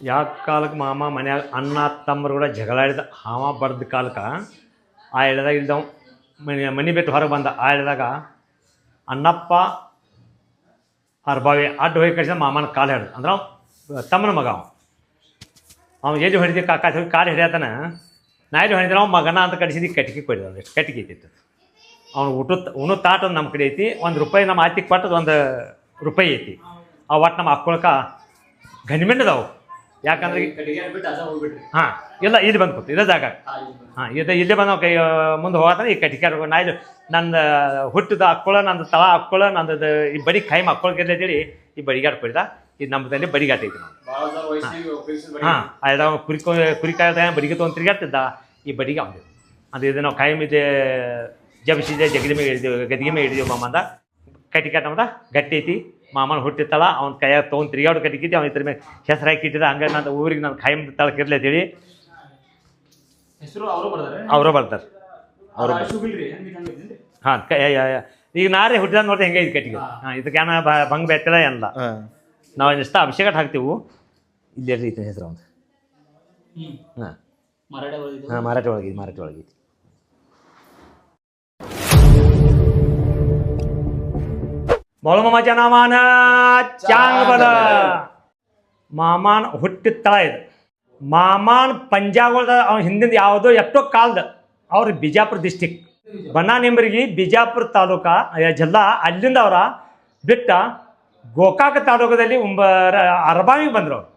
ಯಾವ ಕಾಲಕ್ಕೆ ಮಾಮ ಮನ್ಯಾಗ ಅಣ್ಣ, ತಮ್ಮರು ಕೂಡ ಜಗಳಾಡಿದ ಹಾವ ಬರ್ದ ಕಾಲಕ್ಕೆ ಆ ಎಳೆದಾಗ ಇಲ್ದವ ಮನೆ ಮನೆ ಬಿಟ್ಟು ಹೊರಗೆ ಬಂದ. ಆ ಎಳೆದಾಗ ಅಣ್ಣಪ್ಪ ಹರ್ಬಾವಿ ಅಡ್ಡ ಹೋಗಿ ಕಳಿಸಿದ ಮಾಮನ ಕಾಲು ಹಿಡ್ದು ಅಂದ್ರೆ ತಮ್ಮನ ಮಗ ಅವ. ಅವ್ನು ಎಲ್ಲಿ ಹೊಡಿದಿ ಕಾಕ? ಹೋಗಿ ಕಾಲು ಹಿಡಿಯತಾನ. ನಾ ಹೊಡಿದ್ರೆ ಅವ್ನು ಮಗನ ಅಂತ ಕಡಿಸಿದ್ದು ಕಟ್ಗೆ ಕೊಡಿದ ಎಷ್ಟು ಕಟ್ಗೆ ಐತಿತ್ತು ಅವ್ನು ಊಟದ ಉಣ್ಣು ತಾಟ ನಮ್ಮ ಕಡೆ ಐತಿ. ಒಂದು ರೂಪಾಯಿ ನಮ್ಮ ಆತಿಗೆ ಕೊಟ್ಟದ್ದು ಒಂದು ರೂಪಾಯಿ ಐತಿ. ಆ ಒಟ್ಟು ನಮ್ಮ ಹಾಕ್ಕೊಳಕ ಗಂಡಿಮೆಂಡದವು ಯಾಕಂದ್ರೆ ಹಾ ಇಲ್ಲ ಇಲ್ಲಿ ಬಂದು ಕೂತು ಇದೇ ಜಾಗ. ಹಾ ಇದೆ ಇಲ್ಲೇ ಬಂದು ಕೈ ಮುಂದೆ ಹೋಗತ್ತಾನೆ ಈ ಕಟ್ಟಿಗೆ ನಾ ಇದು ನನ್ನ ಹುಟ್ಟಿದ ಅಕ್ಕೊಳ ನಂದು ತಳ ಅಕ್ಕೊಳ ನಂದು ಈ ಬಡಿ ಕೈ ಅಕ್ಕೊಳಕ್ಕೆ ಅಂತೇಳಿ ಈ ಬಡಿಗಾಡ್ ಕೊಡಿದ ಇದು ನಮ್ಮದಲ್ಲಿ ಬಡಿಗಾಟ ಐತಿ ನಾವು ಹಾಂ. ಅದ ಕುರಿ ಕುರಿ ಕಾಯ್ದ ಬಡಿಗೆ ತೊಗೊಂಡು ತಿರ್ಗಾಡ್ತಿದ್ದ ಈ ಬಡಿಗೆ ಅವ್ನು. ಅದು ಇದು ನಾವು ಕಾಯಂ ಇದೆ ಜಬಿಸಿದೆ ಜಗದಿ ಮೇಲೆ ಹಿಡಿದೀವಿ ಗದಿಗೆ ಮೇಲೆ ಹಿಡಿದೀವಿ ಮಾಮಂದ ಕಟ್ಟಿ ಕಟ್ಟಮದ ಗಟ್ಟಿ ಐತಿ. ಮಾಮನ ಹುಟ್ಟಿತ್ತಲ್ಲ ಅವ್ನ ಕೈಯಾಗ ತೊಗೊಂಡು ತಿರ್ಗಾಡು ಕಟ್ಟಿಕಿದ್ದೆ ಅವ್ನ ಇದ್ರ ಮೇಲೆ ಹೆಸರು ಹಾಕಿ ಇಟ್ಟಿದ್ದ ಹಂಗೆ ನನ್ನ ಊರಿಗೆ ನಾನು ಕಾಯಂ ತಳಕಿರ್ಲಿ ಅಂತೇಳಿ. ಹೆಸರು ಅವರು ಬರ್ತಾರೆ ಅವರು ಬರ್ತಾರೆ ಅವರು ಹಾಂ ಈಗ ನಾರೇ ಹುಟ್ಟಿದ ನೋಡಿದೆ ಹೆಂಗೆ ಇದು ಕಟ್ಟಿಗೆ. ಹಾಂ. ಇದಕ್ಕೆ ಏನ ಭಂಗ ಬೆತ್ತಲ ಎಲ್ಲ ನಾವು ಇಷ್ಟ ಅಭಿಷೇಕ ಹಾಕ್ತೀವಿ. ಇಲ್ಲಿ ಐತಿ ಹೆಸರು ಅವ್ನು ಹಾಂ. ಹಾಂ ಮಾರಾಟ ಒಳಗೆ ಮಾರಾಟ ಒಳಗೈತಿ बोल मामाच्या नामानं चांग बल ಮಾಮಾನ್ ಹುಟ್ಟಿದ ತಳ ಇದು ಮಾಮಾನ್ ಪಂಜಾಬದ ಅವ್ನ ಹಿಂದಿಂದ ಯಾವುದೋ ಎಷ್ಟೋ ಕಾಲದ ಅವ್ರ ಬಿಜಾಪುರ ಡಿಸ್ಟಿಕ್ ಬನ್ನಾನಿಂಬರಿಗೆ ಬಿಜಾಪುರ ತಾಲೂಕ ಅಯ್ಯ, ಜಿಲ್ಲಾ ಅಲ್ಲಿಂದ ಅವರ ಬಿಟ್ಟ ಗೋಕಾಕ ತಾಲೂಕದಲ್ಲಿ ಒಂಬ ಅರಬಾವಿಗೆ ಬಂದರು ಅವ್ರು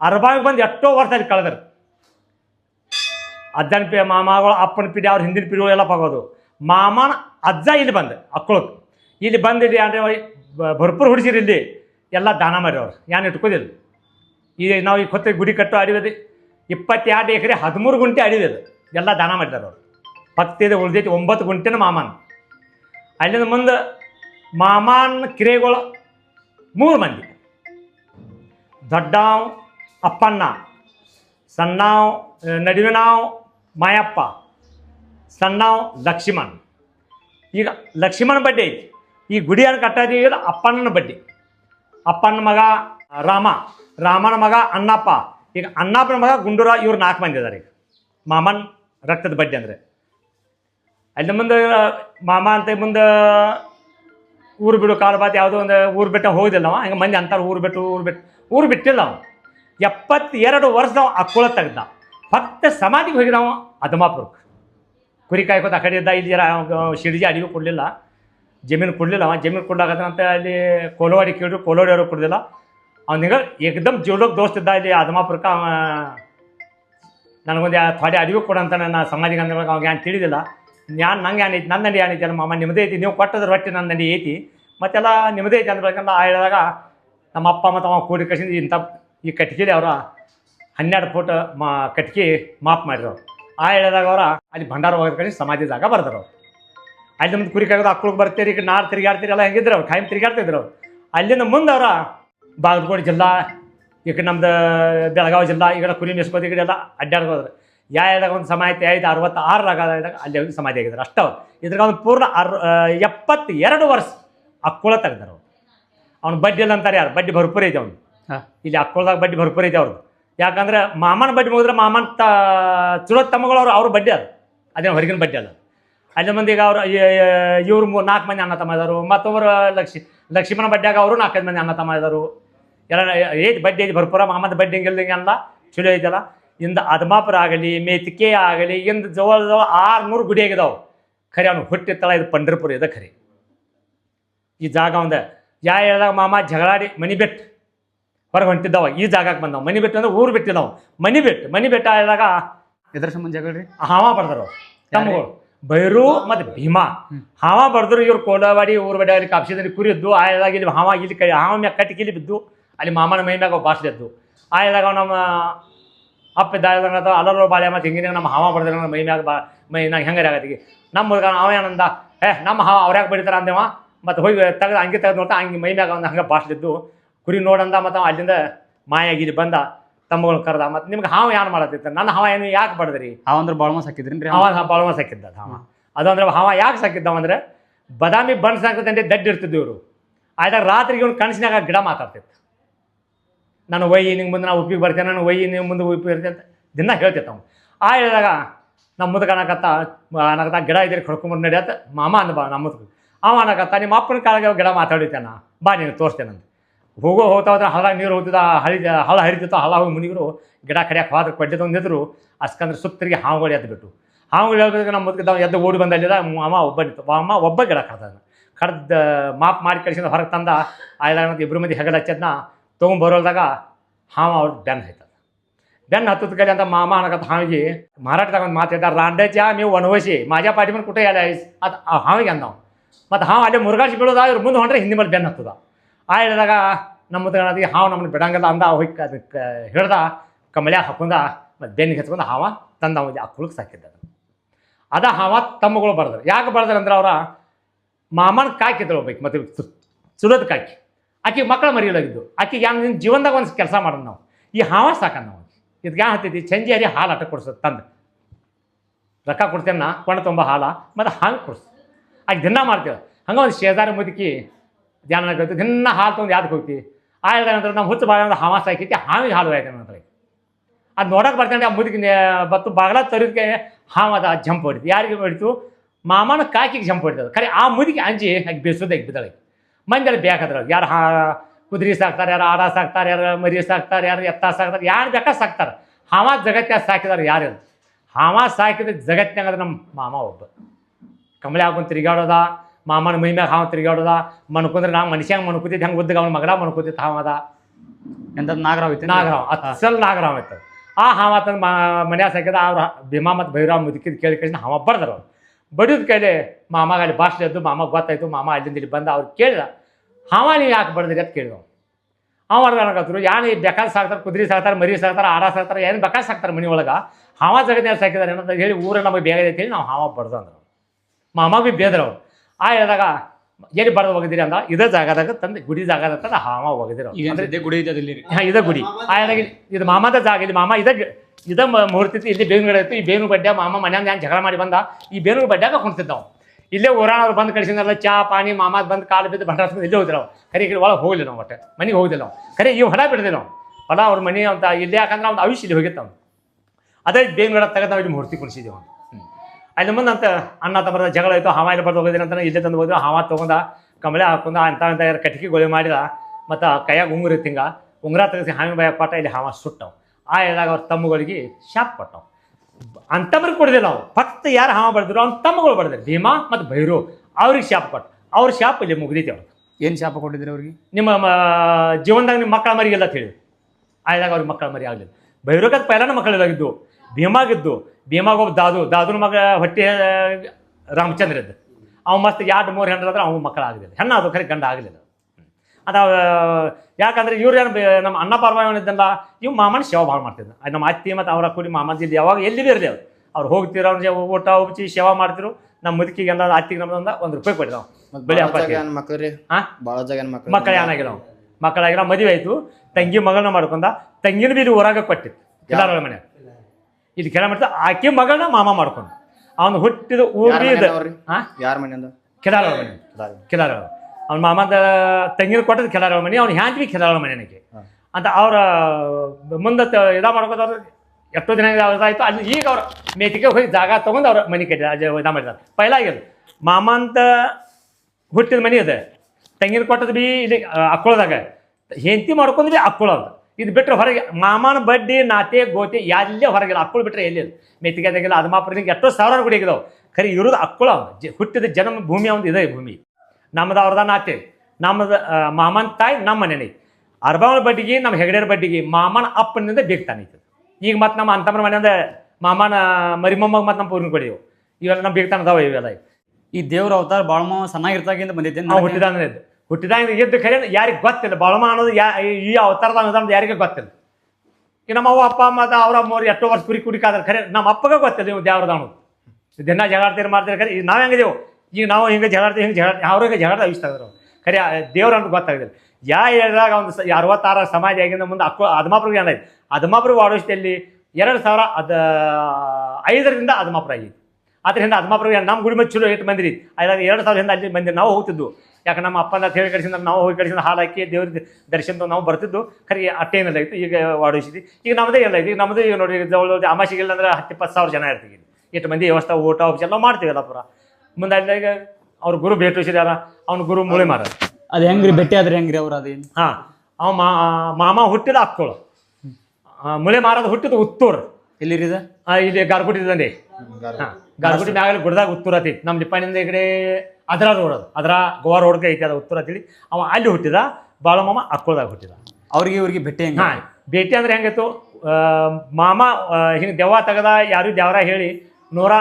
ಅರಬಾವಿಗೆ ಬಂದು ಎಷ್ಟೋ ವರ್ಷ ಅಲ್ಲಿ ಕಳೆದರು ಅಜ್ಜನ ಪಿ ಮಾಮಗಳು ಅಪ್ಪನ ಪಿಡಿ ಅವ್ರ ಹಿಂದಿನ ಪಿಡಿಗಳು ಎಲ್ಲ ಪಗೋದು ಮಾಮನ ಅಜ್ಜ ಇಲ್ಲಿ ಬಂದ ಅಕ್ಕಳಕ್ಕೆ ಇಲ್ಲಿ ಬಂದಿಲ್ಲಿ ಅಂದರೆ ಭರ್ಪೂರ್ ಹುಡುಸಿರಿ ಇಲ್ಲಿ ಎಲ್ಲ ದಾನ ಮಾಡ್ಯವ್ರು ಏನು ಇಟ್ಕೋದಿಲ್ಲ. ಈಗ ನಾವು ಈಗ ಹೊತ್ತಿಗೆ ಗುಡಿ ಕಟ್ಟೋ ಅಡಿವದು ಇಪ್ಪತ್ತೆರಡು ಎಕರೆ ಹದಿಮೂರು ಗುಂಟೆ ಅಡಿವದು ಎಲ್ಲ ದಾನ ಮಾಡಿದ್ದಾರೆ ಅವ್ರು. ಭಕ್ತಿದ ಉಳಿದೈತಿ ಒಂಬತ್ತು ಗುಂಟೆನ ಮಾಮನ್. ಅಲ್ಲಿಂದ ಮುಂದೆ ಮಾಮನ್ ಕಿರೆಗಳು ಮೂರು ಮಂದಿ. ದೊಡ್ಡಾವ್, ಅಪ್ಪಣ್ಣ, ಸಣ್ಣಾವ್ ನಡುವಿನಾವ್ ಮಾಯಪ್ಪ, ಸಣ್ಣಾವ್, ಲಕ್ಷ್ಮಣ್. ಈಗ ಲಕ್ಷ್ಮಣ ಬಡ್ಡಿ ಐತಿ. ಈ ಗುಡಿಯನ್ನು ಕಟ್ಟೋದೀಗ ಅಪ್ಪಣ್ಣನ ಬಡ್ಡಿ. ಅಪ್ಪನ ಮಗ ರಾಮ, ರಾಮನ ಮಗ ಅಣ್ಣಪ್ಪ. ಈಗ ಅಣ್ಣಪ್ಪನ ಮಗ ಗುಂಡೂರ ಇವ್ರು ನಾಲ್ಕು ಮಂದಿ ಇದ್ದಾರೆ ಈಗ. ಮಾಮನ್ ರಕ್ತದ ಬಡ್ಡಿ ಅಂದರೆ. ಅಲ್ಲಿ ಮುಂದೆ, ಮಾಮ ಅಂತ ಮುಂದೆ ಊರು ಬಿಡು ಕಾಲು ಬಾತ್ ಯಾವುದೋ ಒಂದು ಊರು ಬಿಟ್ಟು ಹೋಗಿದಿಲ್ಲ ಅವ. ಹಂಗೆ ಮಂದಿ ಅಂತಾರೆ ಊರು ಬಿಟ್ಟು ಊರು ಬಿಟ್ಟು ಊರು ಬಿಟ್ಟಿಲ್ಲ ಅವ. ಎಪ್ಪತ್ತೆರಡು ವರ್ಷದವ ಅಕ್ಕುಳ ತೆಗ್ದ. ಫಕ್ತ ಸಮಾಧಿಗೆ ಹೋಗಿದವ ಅದಮಾಪುರಕ್ಕೆ ಕುರಿ ಕಾಯ್ಕೋತ ಆ ಕಡೆ ಇದ್ದ, ಇಲ್ಲಿ ಶಿಡ್ಜಿ ಅಡಿಗೆ ಕೊಡಲಿಲ್ಲ. ಜಮೀನು ಕೊಡಲಿಲ್ಲ. ಅವ ಜಮೀನು ಕೊಡ್ಲಾಕಂತ ಅಲ್ಲಿ ಕೋಲವಾಡಿ ಕೇಳಿದ್ರು, ಕೋಲವಾಡಿ ಅವರು ಕೊಡಲಿಲ್ಲ. ಅವ್ನಿಗ ಏಕದಮ್ ಜೀವಲೋಕ್ ದೋಸ್ತ ಇದ್ದ ಇಲ್ಲಿ ಅದಮಾಪುರಕ ಅವ ನನಗೊಂದು ಥೋಡೆ ಅಡಿಗೆ ಕೊಡಂತ ನನ್ನ ಸಮಾಧಿಗೆ ಅಂದ್ರೆ ಅವಾಗ ಏನು ತಿಳಿದಿಲ್ಲ. ಯಾನ್ ನಂಗೆ ಏನೈತಿ ನನ್ನ ನಡಿ ಏನೈತಿ ಅಲ್ಲ ಮಾಮ ನಿಮ್ಮದೇ ಐತಿ, ನೀವು ಕೊಟ್ಟದ್ರ ರೊಟ್ಟಿ ನನ್ನ ನಡಿ ಐತಿ. ಮತ್ತೆಲ್ಲ ನಿಮ್ಮದೇ ಐತಿ ಅಂದ್ರೆ ಆ ಹೇಳಿದಾಗ ನಮ್ಮ ಅಪ್ಪ ಮತ್ತು ಅವ ಕೂಡಿ ಕಸಿಂದ ಇಂಥ ಈ ಕಟ್ಕಿಲಿ ಅವರ ಹನ್ನೆರಡು ಫೂಟ್ ಮಾ ಕಟ್ಕಿ ಮಾಪ್ ಮಾಡಿದ್ರು ಆ ಹೇಳಿದಾಗ ಅವರ ಅಲ್ಲಿ ಭಂಡಾರ ಹೋಗೋದ್ ಕಡೆ ಸಮಾಧಿ ಜಾಗ ಬರ್ತಾರೆ ಅಲ್ಲಿ ನಮ್ದು ಕುರಿ ಕಾಗದ ಅಕ್ಕಳಿಗೆ ಬರ್ತೀರಿ ಈಗ ನಾರು ತಿರುಗಾಡ್ತೀರಿ ಎಲ್ಲ ಹೆಂಗಿದ್ರು ಅವ್ರು ಖಾಯಂ ತಿರುಗಾಡ್ತಿದ್ರು ಅಲ್ಲಿಂದ ಮುಂದೆ ಅವರ ಬಾಗಲಕೋಟೆ ಜಿಲ್ಲಾ ಈಗ ನಮ್ದು ಬೆಳಗಾವಿ ಜಿಲ್ಲಾ ಈಗ ಕುರಿ ಮೇಸ್ಕೋದು ಈ ಕಡೆ ಎಲ್ಲ ಯಾ ಎಡಾಗ ಒಂದು ಸಮಾಧಿ ಐತೆ ಐದು ಅರವತ್ತಾರರಾಗ ಅಲ್ಲಿ ಹೋಗಿ ಸಮಾಧಿ ಆಗಿದ್ರು. ಅಷ್ಟೇ ಅವ್ರು. ಇದ್ರಾಗ ಒಂದು ಪೂರ್ಣ ಅರ್ ಎಪ್ಪತ್ತೆರಡು ವರ್ಷ ಅಕ್ಕೊಳ ತೆಗ್ದಾರ ಅವ್ರು. ಅವ್ನು ಬಡ್ಡಿ ಇಲ್ಲ ಅಂತಾರೆ ಯಾರು? ಬಡ್ಡಿ ಭರ್ಪೂರ ಐತೆ ಅವ್ನು. ಇಲ್ಲಿ ಅಕ್ಕೊಳ್ದಾಗ ಬಡ್ಡಿ ಭರ್ಪೂರ ಐತೆ ಅವ್ರದ್ದು ಯಾಕಂದ್ರೆ ಮಾಮನ ಬಡ್ಡಿ ಮುಗಿದ್ರೆ ಮಾಮನ ತ ಚಲೋ ತಮ್ಮಗಳವ್ರು ಅವ್ರ ಬಡ್ಡಿ ಅದು. ಅದೇ ಹೊರಗಿನ ಬಡ್ಡಿ ಅಲ್ಲ ಅಲ್ಲಿ ಮಂದಿಗೆ ಅವರು ಇವ್ರು ಮೂರು ನಾಲ್ಕು ಮಂದಿ ಅನ್ನ ತಮ್ಮ ಇದ್ದಾರೆ ಮತ್ತೊಬ್ಬರು ಲಕ್ಷ್ಮಿ ಲಕ್ಷ್ಮಣ ಬಡ್ಡಿಯಾಗ ಅವರು ನಾಲ್ಕೈದು ಮಂದಿ ಅಣ್ಣ ತಮ್ಮ ಇದ್ದಾರೆ ಎಲ್ಲ ಏಜ್ ಬಡ್ಡಿ ಐತಿ ಭರ್ಪೂರ ಮಾಮದ ಬಡ್ಡಿ ಹಿಂಗಿಲ್ದ ಹಿಂಗೆಲ್ಲ ಚಲೋ ಐತಲ್ಲ. ಇಂದ ಅದಮಾಪುರ ಆಗಲಿ ಮೇತಿಕೆ ಆಗಲಿ ಇಂದ ಜವಳ ಜವಳ ಆರುನೂರು ಗುಡಿ ಆಗಿದಾವೆ. ಖರೆ ಅವ್ನು ಹುಟ್ಟಿತ್ತಳ ಇದು ಪಂಡರ್ಪುರ ಇದೆ ಖರೆ. ಈ ಜಾಗ ಒಂದ ಯಾ ಹೇಳ್ದಾಗ ಮಾಮ ಜಗಳಾಡಿ ಮನಿ ಬೆಟ್ಟು ಹೊರಗೆ ಹೊಂಟಿದ್ದಾವ ಈ ಜಾಗಕ್ಕೆ ಬಂದವ. ಮನಿ ಬೆಟ್ಟು ಅಂದ್ರೆ ಊರು ಬಿಟ್ಟಿದ್ದಾವ. ಮನಿ ಬೆಟ್ಟು ಮನಿ ಬೆಟ್ಟ ಹೇಳಿದಾಗ ಎದುರು ಸಂಬಂಧ ಜಗಳ್ರಿ ಹಾವ ಬಡ್ದರು ತಮ್ಮಗಳು. ಬೈರು ಮತ್ತು ಭೀಮಾ. ಹಾವ ಬರ್ದ್ರು ಇವ್ರು ಕೋಲವಾಡಿ ಊರು ಬಡಿ ಅಲ್ಲಿ ಕಾಪ್ಸಿದ್ರೆ ಕುರಿದ್ದು ಆಯದಾಗ ಇಲ್ಲಿ ಹಾವ ಇಲ್ಲಿ ಕೈ ಹಾವ ಮ್ಯಾಗ ಕಟ್ಟಿ ಕಿಲಿ ಬಿದ್ದು ಅಲ್ಲಿ ಮಾಮನ ಮೈ ಮ್ಯಾಗ ಬಾಸ್ಲೆದ್ದು ಆ ಹೇಳಿದಾಗ ನಮ್ಮ ಅಪ್ಪ ದಾಯದಂಗ ಅಲ್ಲರೂ ಬಾಳೆ ಮತ್ತು ಹಿಂಗಿನ ನಮ್ಮ ಹಾವ ಬರ್ದ್ರೆ ನಮ್ಮ ಮೈ ಮ್ಯಾಗ ಬಾ ಮೈ ನಂಗೆ ಹೆಂಗಾರೆ ಆಗತ್ತಿಗೆ ನಮ್ಮ ಹುಡುಗ ಅವ ಏನಂದ ಏ ನಮ್ಮ ಹಾವ ಅವ್ರ್ಯಾಕೆ ಬಡಿತಾರ ಅಂದೇವ? ಮತ್ತು ಹೋಗಿ ತೆಗೆದು ಹಂಗೆ ತೆಗೆದು ನೋಡ್ತಾ ಹಂಗೆ ಮೈ ಮ್ಯಾಗ ಒಂದು ಹಂಗೆ ಬಾಸ್ಲಿದ್ದು ಕುರಿ ನೋಡಂದ ಮತ್ತು ಅಲ್ಲಿಂದ ಮಾಯಾಗಿ ಇಲ್ಲಿ ಬಂದ. ತಮ್ಮಗಳನ್ನ ಕರೆದ ಮತ್ತು ನಿಮ್ಗೆ ಹಾವ ಏನು ಮಾಡತ್ತಿತ್ತು ನನ್ನ ಹಾವ ಏನು ಯಾಕೆ ಬಡದ್ರಿ? ಹಾವ ಅಂದ್ರೆ ಬಾಳ ಸಾಕಿದ್ರಿ ಹಾವ? ಬಳಮ ಸಾಕಿದ್ದ ಹಾವ. ಅದಂದ್ರೆ ಹಾವ ಯಾಕೆ ಸಾಕಿದ್ದವ ಅಂದ್ರೆ ಬದಾಮಿ ಬಣ್ಣ ಸಾಕದಂತೆ ದಡ್ಡ ಇರ್ತಿದ್ವಿ ಇವರು. ಆಯ್ದಾಗ ರಾತ್ರಿಗೆ ಇವ್ನು ಕನಸಿನಾಗ ಗಿಡ ಮಾತಾಡ್ತಿತ್ತು. ನಾನು ಒಯ್ಯಿ ನಿಂಗೆ ಮುಂದೆ ನಾವು ಉಪ್ಪಿಗೆ ಬರ್ತೇನೆ ನಾನು ಒಯ್ಯಿ ನಿಮ್ಮ ಮುಂದೆ ಉಪ್ಪಿ ಇರ್ತೇನೆ ಅಂತ ದಿನ ಹೇಳ್ತಿತ್ತು ಅವ್ನು. ಆ ಹೇಳಿದಾಗ ನಮ್ಮ ಮುದಕ ಅನ್ನಕತ್ತ ಅನ್ನಕತ್ತ ಗಿಡ ಇದ್ರೆ ಕಡ್ಕೊಂಬಂದು ನಡೆಯತ್ತ ಮಾಮ ಅಂದ ಬಾ ನಮ್ಮ ಮುದಕ. ಅವ ಅನ್ನಕತ್ತ ನಿಮ್ಮ ಅಪ್ಪನ ಕಾಲಾಗ ಗಿಡ ಮಾತಾಡಿತೇನ ಬಾ ನೀನು ತೋರಿಸ್ತೇನಂತ. ಹೋಗೋ ಹೋಗ್ತಾ ಹೋದ್ರೆ ಹಲಾಗ ನೀರು ಹೋಗ್ತಿದ್ದ ಹಳಿ ಹಳ ಹರಿತಿತ್ತು ಹಳ ಹೋಗಿ ಮುನಿಗರು ಗಿಡ ಕಡಿಯಕ್ಕೆ ಹೋದ್ರೆ ಕೊಡ್ಡೆ ತಂದಿದ್ರು ಅಷ್ಟಂದ್ರೆ ಸುತ್ತರಿಗೆ ಹಾವುಗಳು ಎದ್ದು ಬಿಟ್ಟು ಹಾವುಗಳು ಹೇಳ್ಬೇಕು ನಮ್ಮ ಮುದ್ಕಿದ್ದ ಎದ್ದು ಓಡಿ ಬಂದಲ್ಲಿದ್ದ ಅಮ್ಮ ಒಬ್ಬ ನಿಂತು ಅಮ್ಮ ಒಬ್ಬ ಗಿಡ ಕಡ್ದ ಕಡ್ದ ಮಾಪ್ ಮಾಡಿ ಕಳಿಸಿದ ಹೊರಗೆ ತಂದ, ಆಯ್ದಾಗ ಇಬ್ಬರು ಮಂದಿ ಹೆಗಲ ಹಚ್ಚದನ್ನ ತೊಗೊಂಬರೋಲ್ದಾಗ ಹಾವ ಅವ್ರ ಬೆನ್ನು ಹೈತದ. ಬೆನ್ನು ಹತ್ತದ ಕಡೆ ಅಂತ ಮಾಮ ಅನ್ನಕತ್ತ ಹಾವಿಗೆ ಮಾರಾಟದಾಗ ಒಂದು ಮಾತಾಡ್ದ ರಾಂಡೇಚ ನೀವು ಒಣವಸಿ ಮಾಜಾ ಪಾಟಿ ಮೇಲೆ ಕುಟೆ ಐಸ್. ಅದು ಹಾವಿಗೆ ಅಂದವು ಮತ್ತು ಹಾವು ಅಲ್ಲೇ ಮುರುಗಾಸಿ ಬೀಳೋದ ಇವ್ರು ಮುಂದೆ ಹೊಂಟ್ರೆ ಹಿಂದಿ ಮೇಲೆ ಬೆನ್ನು ಹತ್ತದ. ಆ ಹೇಳಿದಾಗ ನಮ್ಮ ಹಾವ ನಮ್ಮನ್ನು ಬಿಡಂಗಲ್ಲ ಅಂದ. ಹೋಗಿ ಅದಕ್ಕೆ ಹಿಡ್ದ ಕಮಲ್ಯಾಗ ಹಾಕೊಂಡ ಮತ್ತು ಬೆನ್ನಿಗೆ ಹಚ್ಕೊಂಡು ಹಾವ ತಂದ ಅವನಿಗೆ ಆ ಕುಳಕ್ಕೆ ಸಾಕಿದ್ದ. ಅದ ಹಾವ ತಮ್ಮಗಳು ಬರ್ದ್ರು. ಯಾಕೆ ಬರ್ದ್ರು ಅಂದ್ರೆ ಅವರ ಮಾಮನ ಕಾಕಿ ಹೋಗ್ಬೇಕು ಮತ್ತೆ ಸುಡೋದು ಕಾಕಿ. ಆಕೆ ಮಕ್ಕಳು ಮರಿಯಲಾಗಿದ್ದು. ಆಕೆ ಯಾವ ನಿನ್ನ ಜೀವನದಾಗ ಒಂದು ಕೆಲಸ ಮಾಡೋದು ನಾವು. ಈ ಹಾವ ಸಾಕನ್ ನಾವು ಇದಕ್ಕೆ ಯಾವ ಹತ್ತೈತಿ ಚಂಜಿ ಹರಿ ಹಾಲು ಆಟ ಕೊಡ್ಸೋದು ತಂದು. ರೊಕ್ಕ ಕೊಡ್ತೇನೆ ಕೊಂಡ ತುಂಬ ಹಾಲ, ಮತ್ತು ಹಾಂಗೆ ಕೊಡ್ಸು. ಆಕೆ ದಿನ ಮಾಡ್ತೇವೆ ಹಂಗೆ ಒಂದು ಶೇಜಾರಿ ಮುದುಕಿ ಧ್ಯಾನ ಕಲಿತು, ದಿನ ಹಾಲು ತೊಗೊಂಡು ಯಾವ್ದಕ್ಕೆ ಹೋಗ್ತಿ? ಆ ಹೇಳಿದ ನಂತರ ನಮ್ಮ ಹುಚ್ಚು ಬಾಳ ಹಾವ ಸಾಕೈತಿ ಹಾವಿಗೆ ಹಾಲು ಆಯ್ತು ನಂತರ ಅದು ನೋಡಕ್ಕೆ ಬರ್ತಾನೆ ಆ ಮುದುಕಿ ನೆ- ಬತ್ತು ಬಾಗಲ ತರೋದಕ್ಕೆ ಹಾವದ ಜಂಪ್ ಹೊಡಿತು. ಯಾರಿಗೆ ಹೊಡಿತು? ಮಾಮನ ಕಾಕಿಗೆ ಜಂಪ್ ಹೊಡಿತದ ಖರೆ ಆ ಮುದುಕಿ ಅಂಜಿ ಹಾಗೆ ಬೇಸೋದಾಗಿ ಬಿದ್ದಾಳೆ ಮಂದಿಯಲ್ಲಿ ಬೇಕಾದ್ರ ಯಾರು ಹಾ, ಕುದುರೆ ಸಾಕ್ತಾರೆ, ಯಾರು ಆಡ ಸಾಕ್ತಾರೆ, ಯಾರು ಮರಿ ಸಾಕ್ತಾರೆ, ಯಾರು ಎತ್ತ ಸಾಕ್ತಾರೆ, ಯಾರು ಬೇಕಾ ಸಾಕ್ತಾರೆ. ಹಾವ ಜಗತ್ಯಾಗ ಸಾಕಿದಾರೆ ಯಾರು ಹಾವ ಸಾಕಿದ ಜಗತ್ನಾಗ ನಮ್ಮ ಮಾಮ ಒಬ್ಬ. ಕಮಲೆ ಹಾಕೊಂಡು ತಿರುಗಾಡೋದ ಮಾಮನ ಮೈ ಮ್ಯಾಗ ಹಾವ ತಿರುಗಾಡೋದ ಮನ್ಕೊಂಡ್ರೆ ನಾ ಮನುಷ್ಯಂಗೆ ಮನ್ಕೋತಿದ್ದು ಹೆಂಗೆ ಉದ್ದಗ ಅವ್ನ ಮಗಳ ಮನ್ಕೋತಿತ್ತು ಹಾವ ಅದ. ಎಂತ ನಾಗರಾವ್ ಇತ್ತು ನಾಗರಾವ್ ಅಸಲ್ ನಾಗರಾವ್ ಆಯ್ತು ಆ ಹಾವ ತಂದು ಮನ್ಯಾಗ ಸಾಕಿದ ಅವ್ರು ಭೀಮಾ ಮತ್ತು ಭೈರಾವ್ ಮುದುಕಿದ್ ಕೇಳಿ ಕೇಳಿ ಹಾವ ಬರ್ದರು ಅವ್ರು. ಬಡಿಯೋದು ಕೈಲಿ ಮಾಮಾಗ ಅಲ್ಲಿ ಭಾಷೆ ಎದ್ದು ಮಾಮ ಗೊತ್ತಾಯ್ತು ಮಾಮ ಅಲ್ಲಿಂದ ಇಲ್ಲಿ ಬಂದ ಅವ್ರು ಕೇಳಿದ ಹಾವ ನೀವು ಯಾಕೆ ಬಡ್ದಿರಿ? ಅಂತ ಕೇಳಿದವು ಅವ ಅನ್ನಕತ್ರು ಯಾನು ಬೇಕಾದ ಸಾಕ್ತಾರೆ ಕುದುರೆ ಸಾಕ್ತಾರೆ ಮರಿ ಸಾಕ್ತಾರೆ ಆಡ ಸಾಕ್ತಾರೆ ಏನು ಬೇಕಾದ ಸಾಕ್ತಾರೆ ಮನೆ ಒಳಗೆ? ಹಾವ ಜಗತ್ತಿನಾಗ ಸಾಕಿದಾರೆ ಏನಂತ ಹೇಳಿ ಊರ ನಮಗೆ ಬೇಗ ಐತಿ ಹೇಳಿ ನಾವು ಹಾವ ಬಡ್ದು ಅಂದ್ರು. ಮಾಮ ಬಿ ಬೇದ್ರು ಅವ್ರು. ಆ ಹೇಳಿದಾಗ ಎಲ್ಲಿ ಬರೋದು ಹೋಗಿದ್ದೀರಿ ಅಂದ? ಇದೇ ಜಾಗದಾಗ ತಂದು ಗುಡಿ ಜಾಗದಾಗ ತಂದು ಹಾಮ ಹೋಗಿದ್ದೀರಿ ಈಗ ಅಂದ್ರೆ ಸದ್ಯ ಗುಡಿ ಹಾ ಇದ ಗುಡಿ. ಆಯ್ದಾಗ ಇದು ಮಾಮದ ಜಾಗ ಇಲ್ಲಿ ಮಾಮ ಇದೇ ಇದ ಮೂರ್ತಿ ಇಲ್ಲಿ ಬೇವಿನ ಇತ್ತು. ಈ ಬೇವಿನ ಬಡ್ಡ್ಯ ಮಾಮ ಮನ್ಯಾಗ ಏನು ಜಗಳ ಮಾಡಿ ಬಂದ? ಈ ಬೇವಿನ ಬಡ್ಡ್ಯಾಗ ಕುಂತಿದ್ದಾವ ಇಲ್ಲೇ ಊರಾನವ್ರು ಬಂದು ಕಳಿಸಿದ್ರಲ್ಲ ಚಾ ಪಾನಿ ಮಾಮಾದ ಬಂದು ಕಾಲು ಬಿದ್ದು ಭಂಡಾರ ಇಲ್ಲೇ ಹೋಗಿದ್ರು ನಾವು ಖರೆ ಈ ಕಡೆ ಒಳಗೆ ಹೋಗಲಿಲ್ಲ ನಾವು ಒಟ್ಟೆ ಮನೆಗೆ ಹೋಗಿಲ್ಲ ನಾವು ಖರೆ ಈ ಹೊಲ ಬಿಡ್ದೆ ನಾವು ಹೊಲ ಅವ್ರ ಮನೆ ಅಂತ ಇಲ್ಲಿ ಯಾಕಂದ್ರೆ ಅವ್ನು ಆಯುಷ್ ಇಲ್ಲಿ ಹೋಗಿತ್ತು ಅವ್ನು. ಅದೇ ಬೇವಿನ ಗಿಡ ತೆಗೆದು ನಾವು ಇಲ್ಲಿ ಮೂರ್ತಿ ಕುಣಿಸಿದ್ದೀವಿ ಅವ್ನು. ಅಲ್ಲಿ ಮುಂದೆ ಅಂತ ಅಣ್ಣ ತಮ್ಮದ ಜಗಳ ಆಯಿತು. ಹಾವ ಇಲ್ಲಿ ಬರ್ದು ಹೋಗಿದ್ದೀನಿ ಅಂತ ಇಲ್ಲೇ ತಂದು ಹೋದ್ರು. ಹಾವ ತೊಗೊಂಡ ಕಮಲೆ ಹಾಕೊಂಡ ಅಂತ ಅಂತ ಯಾರು ಕಟ್ಕಿ ಗೋಳಿ ಮಾಡಿದ. ಮತ್ತು ಕೈಯಾಗ ಉಂಗುರ ತಿಂಗ ಉಂಗುರ ತೆಗೆಸಿ ಹಾವಿನ ಬಾಯ ಪಾಠ ಇಲ್ಲಿ ಹಾವ ಸುಟ್ಟವು. ಆ ಹೇಳಿದಾಗ ಅವ್ರ ತಮ್ಮಗಳಿಗೆ ಶಾಪ್ ಕೊಟ್ಟವು. ಅಂತಮ್ರಿಗೆ ಕೊಡ್ದಿಲ್ಲ ನಾವು ಫಕ್ತ ಯಾರು ಹಾವ ಬಡ್ದ್ರು ಅವ್ನ ತಮ್ಮಗಳು ಬಡ್ದ್ರು ಭೀಮಾ ಮತ್ತು ಭೈರು ಅವ್ರಿಗೆ ಶಾಪ್ ಕೊಟ್ಟು. ಅವ್ರ ಶಾಪ್ ಇಲ್ಲಿ ಮುಗಿದೈತೆ ಅವ್ರು ಏನು ಶಾಪ ಕೊಟ್ಟಿದ್ರಿ ಅವ್ರಿಗೆ? ನಿಮ್ಮ ಜೀವನದಾಗ ನಿಮ್ಮ ಮಕ್ಕಳ ಮರಿಗೆಲ್ಲ ಹೇಳಿ ಆಯ್ದಾಗ ಅವ್ರಿಗೆ ಮಕ್ಕಳ ಮರಿ ಆಗಲಿಲ್ಲ. ಭೈರೋಗ ಪೈಲಾನ ಮಕ್ಕಳಿದ್ದಾಗಿದ್ದು. ಭೀಮಾಗಿದ್ದು ಭೀಮಾಗ ಒಬ್ಬ ದಾದು ದಾದುನ ಮಗ ಹೊಟ್ಟೆ ರಾಮಚಂದ್ರ ಇದ್ದ. ಅವ ಮಸ್ತ್ ಎರಡು ಮೂರು ಹೆಣ್ಣು ಅವ್ನು ಮಕ್ಕಳು ಆಗಲಿಲ್ಲ. ಹೆಣ್ಣು ಅದು ಖರೆ ಗಂಡ ಆಗಲಿಲ್ಲ. ಅದು ಯಾಕಂದ್ರೆ ಇವ್ರು ಏನು ನಮ್ಮ ಅನ್ನ ಪಾರ್ವಾಯಣ ಇದ್ದಲ್ಲ ಇವ್ ಮಾಮನ ಸೇವೆ ಭಾಳ ಮಾಡ್ತಿದ್ದ ಅದು ನಮ್ಮ ಅತ್ತಿ ಮತ್ತು ಅವರ ಕೂಡಿ ಮಾಮನ ಯಾವಾಗ ಎಲ್ಲಿ ಬಿ ಇರಲಿ ಅವ್ರು. ಅವ್ರು ಹೋಗ್ತಿರೋ ಅವ್ರ ಊಟ ಉಪಚಿ ಸೇವಾ ಮಾಡ್ತಿರು ನಮ್ಮ ಮುದುಕಿಗೆ ಎಲ್ಲ ಅತ್ತಿಗೆ ನಮ್ದೊಂದ ಒಂದು ರೂಪಾಯಿ ಕೊಟ್ಟಿದ್ದಾವ ಬೆಳೆ ಮಕ್ಕಳು ಮಕ್ಕಳು ಏನಾಗಿಲ್ಲ ಮಕ್ಕಳಾಗಿಲ್ಲ ಮದುವೆ ಆಯ್ತು. ತಂಗಿ ಮಗಳನ್ನ ಮಾಡ್ಕೊಂಡ ತಂಗಿನ ಬಿ ಇಲ್ಲಿ ಊರಾಗ ಕೊಟ್ಟಿತ್ತು. ಎಲ್ಲರ ಮನೆ ಇಲ್ಲಿ ಕೆಳ ಮಾಡ್ತಾ ಆಕೆ ಮಗಳನ್ನ ಮಾಮ ಮಾಡ್ಕೊಂಡು. ಅವನು ಹುಟ್ಟಿದ ಊರಿ ಯಾರ್ ಮನೆಯಿಂದ ಕೆಲಾರ ಮನೆ. ಕೆಲಾರ ಅವ್ನ ಮಾಮದ ತಂಗಿನ ಕೊಟ್ಟದ ಕೆಲಾರ ಮನೆ ಅವ್ನು ಹ್ಯಾಂತಿ ಬಿ ಕೆಲಾರ ಮನೆ ನನಗೆ ಅಂತ ಅವರ ಮುಂದೆ ಇದ ಮಾಡ್ಕೋದವ್ರು ಎಷ್ಟೋ ದಿನ ಇದಾಯ್ತು. ಅಲ್ಲಿ ಈಗ ಅವ್ರ ಮೇತಿಗೆ ಹೋಗಿ ಜಾಗ ತೊಗೊಂಡು ಅವ್ರ ಮನೆ ಕಟ್ಟಿ ಇದ ಮಾಡಿದಾರೆ. ಪೈಲ ಆಗಿಲ್ಲ ಮಾಮ ಅಂತ ಹುಟ್ಟಿದ ಮನೆ ಇದೆ. ತಂಗಿನ ಕೊಟ್ಟದ್ ಬಿ ಇಲ್ಲಿ ಅಕ್ಕೊಳದಾಗ. ಹೆಂಡತಿ ಮಾಡ್ಕೊಂಡು ಬಿ ಇದು ಬಿಟ್ಟರೆ ಹೊರಗೆ ಮಾಮನ ಬಡ್ಡಿ ನಾತೆ ಗೋತೆ ಎಲ್ಲೇ ಹೊರಗಿಲ್ಲ. ಅಕ್ಕಳು ಬಿಟ್ಟರೆ ಎಲ್ಲಿಲ್ಲ? ಮೆತ್ತಿಗೆದಾಗಿಲ್ಲ ಅದ್ಮಾಪುರನಿಗೆ ಎಷ್ಟೋ ಸಾವಿರಾರು ಗುಡಿ ಆಗಿದಾವೆ ಖರೆ ಇರೋದು ಅಕ್ಕಳ ಜ ಹುಟ್ಟಿದ ಜನ್ಮ ಭೂಮಿ ಒಂದು ಇದೆ ಭೂಮಿ. ನಮ್ಮದು ಅವ್ರದ ನಾತೆ. ನಮ್ಮದು ಮಾಮನ ತಾಯಿ ನಮ್ಮ ಮನೆನೇ ಅರ್ಬಾವನ ಬಡ್ಡಿಗೆ ನಮ್ಮ ಹೆಗಡೆಯರ ಬಡ್ಡಿಗೆ ಮಾಮನ ಅಪ್ಪನಿಂದ ಬೇಗ್ತಾನೈತೆ ಈಗ ಮತ್ತೆ ನಮ್ಮ ಅಂತಮ್ಮನ ಮನೆಯಿಂದ ಮಾಮನ ಮರಿಮೊಮ್ಮಗ ಮತ್ತು ನಮ್ಮ ಪೂರ್ಣ ಕೊಡಿವು ಇವೆಲ್ಲ ನಮ್ಮ ಬೇಕ್ತಾನ ಅದಾವ ಇವೆಲ್ಲ ಈ ದೇವ್ರ ಅವತಾರ ಬಾಳ ಸಣ್ಣಾಗಿರ್ತಾಗಿಂದ ಬಂದಿದ್ದೆ ನಾವು ಹುಟ್ಟಿದಾನ ಇದ್ದು ಹುಟ್ಟಿದಾಗ ಎದ್ದು ಖರೆ ಯಾರಿಗೆ ಗೊತ್ತಿಲ್ಲ. ಬಳಮ ಅನ್ನೋದು ಯಾ ಈ ಅವತಾರದ ಅನ್ನೋದು ಯಾರಿಗೆ ಗೊತ್ತಿಲ್ಲ. ಈಗ ನಮ್ಮ ಅವ್ವ, ಅಪ್ಪ, ಅಮ್ಮ ಅವ್ರ ಮೂರು ಎಷ್ಟೋ ವರ್ಷ ಕುರಿ ಕುಡಿಕಾದ್ರೆ ಖರೆ ನಮ್ಮ ಅಪ್ಪಗ ಗೊತ್ತಿಲ್ಲ ನೀವು ದೇವ್ರದ ಅನ್ನೋದು. ದಿನ ಜಗಾಡ್ತೀರಿ ಮಾಡ್ತೀರಿ ಖರೆ ಈಗ ನಾವು ಹೆಂಗಿದೆವು? ಈಗ ನಾವು ಹಿಂಗೆ ಜಗಾಡ್ತೀವಿ, ಹಿಂಗೆ ಜಗಳ ಅವ್ರಿಗೆ ಜಗಳ ಇಷ್ಟಾದ್ರು ಖರೆ ದೇವ್ರ ಅಂತ ಗೊತ್ತಾಗಿಲ್ಲ ಯಾ ಹೇಳಿದಾಗ ಒಂದು ಸ ಅರವತ್ತಾರ ಸಮಾಜ ಆಗಿಂದ ಮುಂದೆ ಅಕ್ಕ ಅದಮಾಪುರ ಜನ ಇದೆ ಅದಮಾಪುರ ವಾಡೋಷ್ಟಲ್ಲಿ ಎರಡು ಸಾವಿರ ಅದ ಐದರಿಂದ ಅದಮಾಪುರ ಆಗಿತ್ತು. ಅದರಿಂದ ಅದಮಾಪುರ ನಮ್ಮ ಗುಡಿ ಮೇಲೆ ಚಲೋ ಎಷ್ಟು ಮಂದಿರಿ ಅದಾಗ ಎರಡು ಸಾವಿರದಿಂದ ಅಲ್ಲಿ ಮಂದಿ ನಾವು ಹೋಗ್ತಿದ್ವು. ಯಾಕೆ ನಮ್ಮ ಅಪ್ಪನ ಹೇಳಿ ಕಳಿಸಿದ್ರೆ ನಾವು ಹೋಗಿ ಕಳಿಸಿದ ಹಾಲು ಹಾಕಿ ದೇವ್ರ ದರ್ಶನ ನಾವು ಬರ್ತಿದ್ದು ಖರೆ ಅಟ್ಟೇನೆಲ್ಲ ಇತ್ತು ಈಗ ವಾಡಿಸಿದ್ವಿ ಈಗ ನಮ್ಮದೇ ಎಲ್ಲ ಇದೆ ಈಗ ನಮ್ಮದೇ ಈಗ ನೋಡಿ ಅಮಾಶಿಗೆಲ್ಲ ಅಂದ್ರೆ ಹತ್ತು ಇಪ್ಪತ್ತು ಸಾವಿರ ಜನ ಇರ್ತೀವಿ ಇಲ್ಲಿ. ಎಷ್ಟು ಮಂದಿ ವ್ಯವಸ್ಥೆ ಊಟ ಎಲ್ಲ ಮಾಡ್ತೀವಲ್ಲ ಪುರ. ಮುಂದೆ ಅವ್ರ ಗುರು ಭೇಟಿಸಿದಾರ ಅವ್ನ ಗುರು ಮುಳಿ ಮಾರ ಅದು ಹೆಂಗ್ರಿ? ಭೇಟಿ ಆದ್ರೆ ಹೆಂಗ್ರಿ ಅವ್ರು ಅದೇನು ಹಾಂ ಅವ ಮಾ ಮಾಮ ಹುಟ್ಟಿದ ಅಕ್ಕೋಳು. ಮುಳೆ ಮಾರದ ಹುಟ್ಟಿದ ಉತ್ತೂರ್. ಇಲ್ಲಿ ಗಾರ್ಗುಟಿ ಇದಂడి ಹಾಂ. ಗಾರ್ಗುಟಿ ಮ್ಯಾಗಲ್ಲಿ ಗುಡ್ದಾಗ ಉತ್ತೂರ ಐತಿ ನಮ್ಮ ಲಿಪ್ಪಾನಿಂದ ಈ ಕಡೆ ಅದ್ರ ರೋಡ್ ಅದು. ಅದ್ರ ಗೋವಾ ರೋಡ್ಗೆ ಐತಿ ಅದು ಉತ್ತೂರ ಅಂತೇಳಿ ಅವ ಅಲ್ಲಿ ಹುಟ್ಟಿದ ಬಾಳಮಾಮ ಅಕ್ಕೋಳ್ದಾಗ ಹುಟ್ಟಿದ. ಅವ್ರಿಗೆ ಇವ್ರಿಗೆ ಭೇಟಿ ಹೆಂಗ ಹಾಂ ಭೇಟಿ ಅಂದ್ರೆ ಹೆಂಗಿತ್ತು ಆ, ಮಾಮ ಹಿಂಗೆ ದೆವ್ವ ತೆಗದ ಯಾರು ದೇವರ ಹೇಳಿ ನೂರ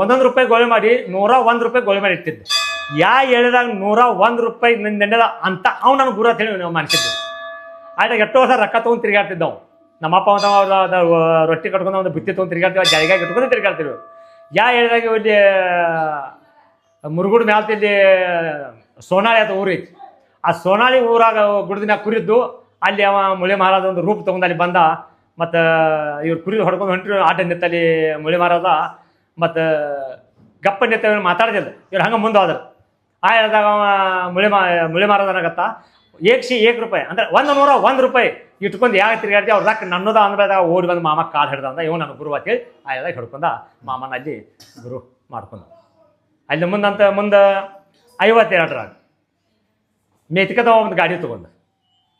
ಒಂದೊಂದು ರೂಪಾಯಿ ಗೋಳಿ ಮಾಡಿ ನೂರ ಒಂದು ರೂಪಾಯಿ ಗೋಳಿ ಮಾಡಿ ಇಟ್ಟಿದ್ದೆ. ಯಾ ಹೇಳಿದಾಗ ನೂರ ಒಂದು ರೂಪಾಯಿ ನನ್ನ ನೆನೆದ ಅಂತ ಅವ್ನು ನನಗೆ ಗುರು ಅಂತ ಹೇಳಿ ನಾವು ಮನ್ಸಿದ್ದೆ ಆಯ್ತಾಗ ಎಷ್ಟೋ ವರ್ಷ ರೊಕ್ಕ ತೊಗೊಂಡು ತಿರುಗಾಡ್ತಿದ್ದವು. ನಮ್ಮಪ್ಪ ಅಂತ ರೊಟ್ಟಿ ಕಟ್ಕೊಂಡು ಒಂದು ಬಿತ್ತಿ ತೊಗೊಂಡು ತಿರುಗಾಡ್ತೀವಿ ಜಾಲಿಗಾಗಿ ಇಟ್ಕೊಂಡು ತಿರುಗಾಡ್ತೀವಿ ಯಾ ಹೇಳಿದಾಗ ಇಲ್ಲಿ ಮುರುಗುಡ್ ಮ್ಯಾಲ ಇಲ್ಲಿ ಸೋನಾಳಿ ಅಂತ ಊರು ಐತಿ. ಆ ಸೋನಾಳಿ ಊರಾಗ ಗುಡ್ದಿನ ಕುರಿದ್ದು, ಅಲ್ಲಿ ಅವ ಮುಳೆ ಮಹಾರಾಜ ಒಂದು ರೂಪ ತೊಗೊಂಡು ಅಲ್ಲಿ ಬಂದ. ಮತ್ತು ಇವ್ರು ಕುರಿದು ಹೊಡ್ಕೊಂಡು ಹೊಂಟ್ರಿ, ಆಟ ನಿತ್ತಲ್ಲಿ ಮುಳೆ ಮಹಾರಾಜ. ಮತ್ತು, ಗಪ್ಪ ನಿತ್ತ ಮಾತಾಡ್ತಿಲ್ಲ ಇವ್ರು ಹಂಗೆ ಮುಂದೆ ಹೋದ್ರು ಆ ಹೇಳಿದಾಗ ಅವ ಮುಳೆ ಮಾ ಮುಳೆ ಮಹಾರಾಜ ಅನ್ನಕತ್ತ ಏಕ್ಸಿ ಏಕ್ ರೂಪಾಯಿ. ಅಂದ್ರೆ ಒಂದು ನೂರ ಒಂದು ರೂಪಾಯಿ. ಇಟ್ಕೊಂಡು ಯಾವ ತಿರುಗಾಡ್ತಿ? ಅವ್ರು ರೊಕ್ಕ ನನ್ನದ ಅಂದ್ರದಾಗ ಓಡಿ ಬಂದು ಮಾಮ ಕಾಲು ಹಿಡ್ದ ಅಂದ ಇವ್ ನನ್ನ ಗುರು ಅಂತೇಳಿ ಆ ಎಲ್ಲ ಹಿಡ್ಕೊಂಡ ಮಾಮನ ಅಲ್ಲಿ ಗುರು ಮಾಡ್ಕೊಂಡ. ಅಲ್ಲಿ ಮುಂದಂತ ಮುಂದೆ ಐವತ್ತೆರಡರಾಗ ಮೇತಿಕದ ಒಂದು ಗಾಡಿ ತೊಗೊಂಡು.